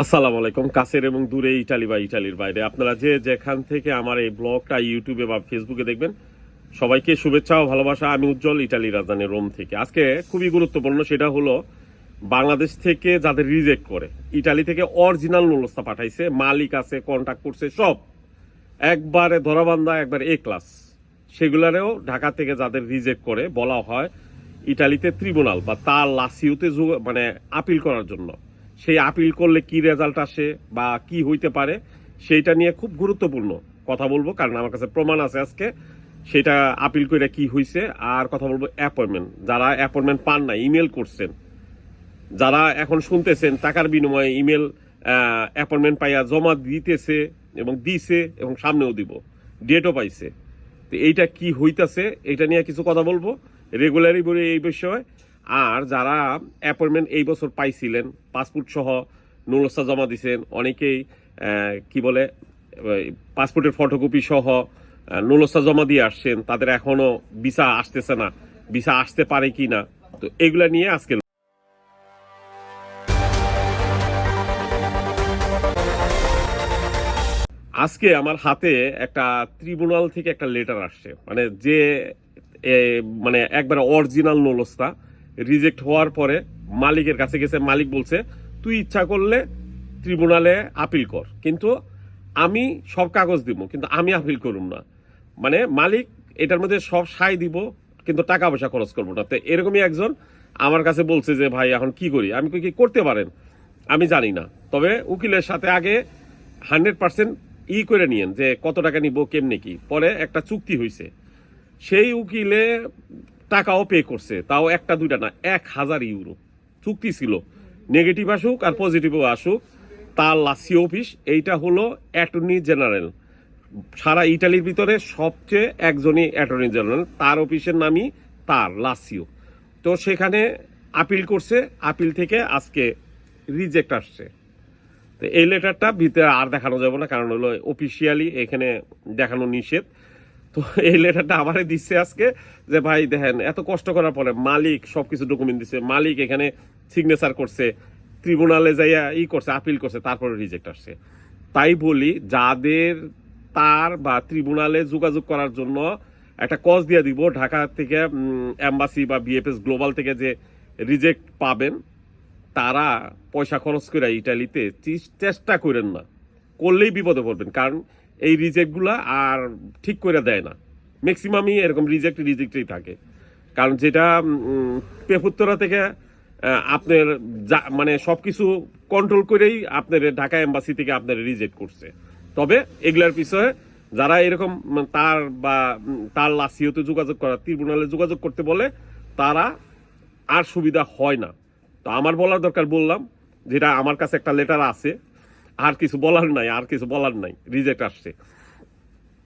আসসালামু আলাইকুম, কাছের এবং দূরে ইটালি বা ইটালির বাইরে। আপনারা যে যেখান থেকে আমার এই ব্লগটা ইউটিউবে বা ফেসবুকে দেখবেন, সবাইকে শুভেচ্ছা ও ভালোবাসা। আমি উজ্জ্বল ইটালি রাজধানী রোম থেকে। আজকে খুবই গুরুত্বপূর্ণ সেটা হলো, বাংলাদেশ থেকে যাদের রিজেক্ট করে, ইটালি থেকে অরিজিনাল নুলস্তা পাঠাইছে, মালিক আছে কন্ট্যাক্ট করছে, সব। একবারে ধরাবান্ধা, একবার এ ক্লাস সেগুলারেও ঢাকা থেকে যাদের রিজেক্ট করে, বলা হয় ইটালিতে ট্রিব্যুনাল বা তার লাসিউতে মানে আপিল করার জন্য। সেই আপিল করলে কি রেজাল্ট আসে বা কি হইতে পারে, সেইটা নিয়ে খুব গুরুত্বপূর্ণ কথা বলব, কারণ আমার কাছে প্রমাণ আছে আজকে সেটা আপিল করে কি হইছে। আর কথা বলব অ্যাপয়েন্টমেন্ট যারা অ্যাপয়েন্টমেন্ট পান না ইমেল করছেন, যারা এখন শুনতেছেন, টাকার বিনিময়ে ইমেল অ্যাপয়েন্টমেন্ট পাইয়া জমা দিতেছে এবং দিছে এবং সামনেও দিব ডেটও পাইছে। তো এইটা কি হইতাছে এটা নিয়ে কিছু কথা বলব। রেগুলারই বলে এই বিষয়ে। আর যারা অ্যাপয়েন্টমেন্ট এই বছর পাইছিলেন পাসপোর্ট সহ নুলস্তা জমা দিছেন, অনেকেই কি বলে পাসপোর্টের ফটোকপি সহ নুলস্তা জমা দিয়ে আসছেন, তাদের এখনও ভিসা আসতেছে না। ভিসা আসতে পারে কি না? তো এগুলা নিয়ে আজকে আজকে আমার হাতে একটা ট্রিব্যুনাল থেকে একটা লেটার আসছে। মানে যে মানে একবারে অরিজিনাল নলস্তা রিজেক্ট হওয়ার পরে মালিকের কাছে গেছে, মালিক বলছে, তুই ইচ্ছা করলে ট্রিব্যুনালে আপিল কর, কিন্তু আমি সব কাগজ দিব, কিন্তু আমি আপিল করুম না। মানে মালিক এটার মধ্যে সব সাই দিব, কিন্তু টাকা পয়সা খরচ করব না। তো এরকমই একজন আমার কাছে বলছে যে, ভাই, এখন কি করি? আমি কি করতে পারেন? আমি জানি না। তবে উকিলের সাথে আগে হান্ড্রেড পার্সেন্ট ই করে নিয়েন যে, কত টাকা নিব, কেমনে কি? পরে একটা চুক্তি হয়েছে সেই উকিলে টাকাও পে করছে। তাও একটা, দুইটা না, এক হাজার ইউরো চুক্তি ছিল। নেগেটিভ আসুক আর পজিটিভও আসুক, তার লাসি অফিস এইটা হলো অ্যাটর্নি জেনারেল সারা ইটালির ভিতরে সবচেয়ে একজনই অ্যাটর্নি জেনারেল তার অফিসের নামই তার লাসিও তো সেখানে আপিল করছে আপিল থেকে আজকে রিজেক্ট আসছে। তো এই লেটারটা ভিতরে আর দেখানো যাবে না, কারণ হলো অফিসিয়ালি এখানে দেখানো নিষেধ। তো এই লেটারটা আমারে দিচ্ছে আজকে যে ভাই দেখেন, এত কষ্ট করার পরে মালিক সবকিছু ডকুমেন্ট দিচ্ছে মালিক এখানে সিগনেচার করছে ট্রিব্যুনালে যাইয়া ই করছে আপিল করছে, তারপরে রিজেক্ট আসছে। তাই বলি, যাদের তার বা ট্রিব্যুনালে যোগাযোগ করার জন্য একটা কজ দিয়ে দিব, ঢাকা থেকে এম্বাসি বা বিএফএস গ্লোবাল থেকে যে রিজেক্ট পাবেন, তারা পয়সা খরচ করে ইটালিতে চেষ্টা করেন না। করলেই বিপদে পড়বেন। কারণ এই রিজেক্টগুলা আর ঠিক করে দেয় না। ম্যাক্সিমামই এরকম রিজেক্ট রিজেক্টই থাকে। কারণ যেটা পেপুত্তরা থেকে আপনার যা- মানে সব কিছু কন্ট্রোল করেই আপনার ঢাকা এম্বাসি থেকে আপনার রিজেক্ট করছে। তবে এগুলার পিছনে যারা এরকম তার বা তার লাসিওতে যোগাযোগ করা ট্রিব্যুনালে যোগাযোগ করতে বলে, তারা আর সুবিধা হয় না। তো আমার বলার দরকার বললাম, যেটা আমার কাছে একটা লেটার আছে আর কিছু বলার নাই, আর কিছু বলার নাই। রিজেক্ট আসছে।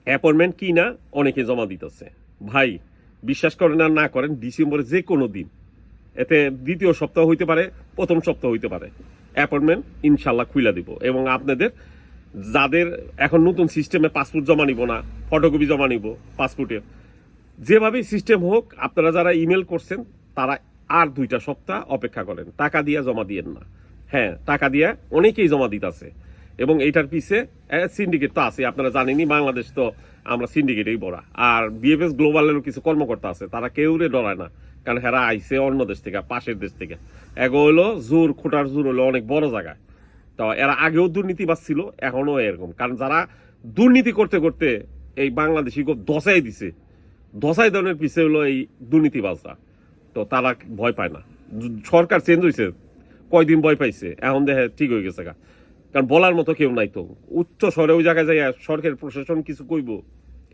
অ্যাপয়েন্টমেন্ট কি না, অনেকে জমা দিতেছে। ভাই, বিশ্বাস করেন আর না করেন, ডিসেম্বরে যে কোনো দিন। এতে দ্বিতীয় সপ্তাহ হইতে পারে, প্রথম সপ্তাহ হইতে পারে। অ্যাপয়েন্টমেন্ট ইনশাল্লাহ খুইলা দিব। এবং আপনাদের যাদের এখন নতুন সিস্টেমে পাসপোর্ট জমা নিব না ফটোকপি জমা নিব পাসপোর্টের, যেভাবেই সিস্টেম হোক, আপনারা যারা ইমেল করছেন, তারা আর দুইটা সপ্তাহ অপেক্ষা করেন। টাকা দিয়ে জমা দিয়েন না। হ্যাঁ টাকা দিয়ে অনেকেই জমা দিতেছে। এবং এইটার পিছে সিন্ডিকেট তো আছে আপনারা জানেনই, বাংলাদেশ তো আমরা সিন্ডিকেটেই বড়া। আর বিএফএস গ্লোবালেরও কিছু কর্মকর্তা আছে, তারা কেউ রে ডরায় না। কারণ হেরা আইসে অন্য দেশ থেকে, পাশের দেশ থেকে। এগো হলো জোর, খোটার জোর হলো অনেক বড় জায়গায়। তো এরা আগেও দুর্নীতিবাজ ছিল, এখনও এরকম। কারণ যারা দুর্নীতি করতে করতে এই বাংলাদেশি খুব দশাই দিছে দশাই ধরনের পিছে হলো এই দুর্নীতিবাজরা। তো তারা ভয় পায় না। সরকার চেঞ্জ হয়েছে কয়দিন ভয় পাইছে? এখন দেখে ঠিক হয়ে গেছে গা। কারণ বলার মতো কেউ নাই তো। উচ্চ স্বরে ওই জায়গায় যাই সরকার প্রশাসন কিছু কইব?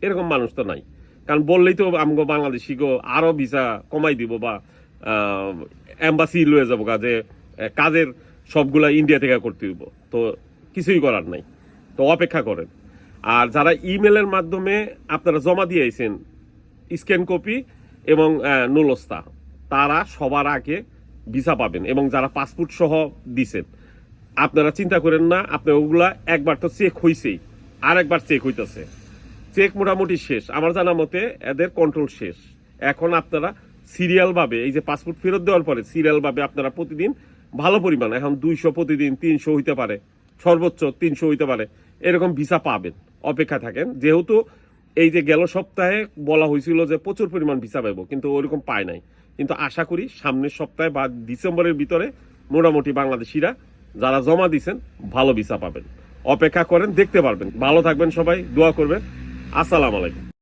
এরকম মানুষ তো নাই। কারণ বললেই তো আমগো বাংলাদেশি গো আরও ভিসা কমাই দিব বা এম্বাসি লয়ে যাব গা যে কাজের সবগুলা ইন্ডিয়া থেকে করতে দিব তো কিছুই করার নাই। তো অপেক্ষা করেন। আর যারা ইমেলের মাধ্যমে আপনারা জমা দিয়েছেন স্ক্যান কপি এবং নুলস্তা তারা সবার আগে ভিসা পাবেন এবং যারা পাসপোর্ট সহ দিছেন আপনারা চিন্তা করেন না আপনার ওগুলা একবার তো চেক হইছেই আর একবার চেক হইতেছে। চেক মোটামুটি শেষ, আমার জানা মতে এদের কন্ট্রোল শেষ। এখন আপনারা সিরিয়াল ভাবে, এই যে পাসপোর্ট ফেরত দেওয়ার পরে সিরিয়াল ভাবে আপনারা প্রতিদিন ভালো পরিমাণ, এখন দুইশো প্রতিদিন তিনশো হইতে পারে, সর্বোচ্চ তিনশো হইতে পারে, এরকম ভিসা পাবেন, অপেক্ষা থাকেন। যেহেতু এই যে গেল সপ্তাহে বলা হয়েছিল যে প্রচুর পরিমাণ ভিসা পাইব, কিন্তু ওইরকম পায় নাই। কিন্তু আশা করি সামনের সপ্তাহে বা ডিসেম্বরের ভিতরে মোটামুটি বাংলাদেশিরা যারা জমা দিছেন, ভালো ভিসা পাবেন। অপেক্ষা করেন, দেখতে পারবেন। ভালো থাকবেন সবাই, দোয়া করবেন। আসসালাম আলাইকুম।